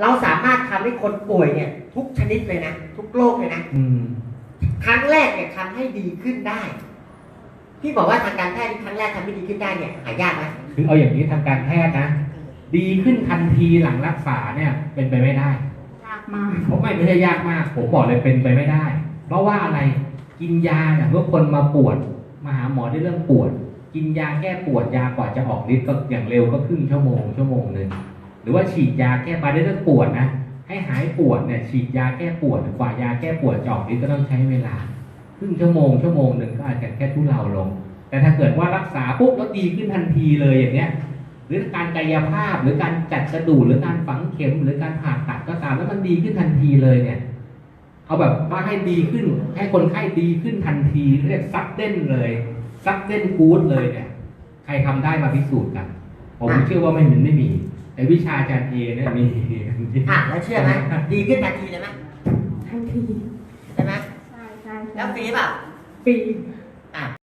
เราสามารถทำให้คนป่วยเนี่ย ทุกชนิดเลยนะ ทุกโรคเลยนะ อืม ครั้งแรกเนี่ยทำให้ดีขึ้นได้ พี่บอกว่าทางการแพทย์ครั้งแรกทำให้ดีขึ้นได้เนี่ยหายากไหมคือเอาอย่างนี้ทางการแพทย์นะ ดีขึ้นทันทีหลังรักษาเนี่ย เป็นไปไม่ได้ ยากมากผมไม่ไม่ใช่ยากมาก ผมบอกเลยเป็นไปไม่ได้ เพราะว่าอะไรกินยาเนี่ยเมื่อคนมาปวด มาหาหมอด้วยเรื่องปวด กินยาแก้ปวดยากว่าจะออกฤทธิ์ก็อย่างเร็วก็ครึ่งชั่วโมงชั่วโมงหนึ่ง หรือว่าฉีดยาแก้ปาได้เรื่องปวดนะให้หายปวดเนี่ยฉีดยาแก้ปวดกว่ายาแก้ปวดจอกฤทธิ์ก็ต้องใช้เวลาครึ่งชั่วโมงชั่วโมงหนึ่งก็อาจจะแค่ทุเลาลง แต่ถ้าเกิดว่ารักษาปุ๊บแล้วดีขึ้นทันทีเลยอย่างเนี้ยหรือการกายภาพหรือการจัดกระดูกหรือการฝังเข็ม หรือการผ่าตัดก็ตามแล้วมันดีขึ้นทันทีเลยเนี่ยเอาแบบว่าให้ดีขึ้น ให้คนไข้ดีขึ้นทันทีเรียกซักเด้นเลยซักเด้นกู๊ดเลยเนี่ยใครทำได้มาพิสูจน์กัน ผมเชื่อว่าไม่มีไม่มี แต่วิชาอาจารย์เอเนี่ยมีอะแล้วเชื่อไหมดีขึ้นทันทีเลยไหมทันทีใช่ไหมใช่ใช่แล้วฟรีเปล่าปี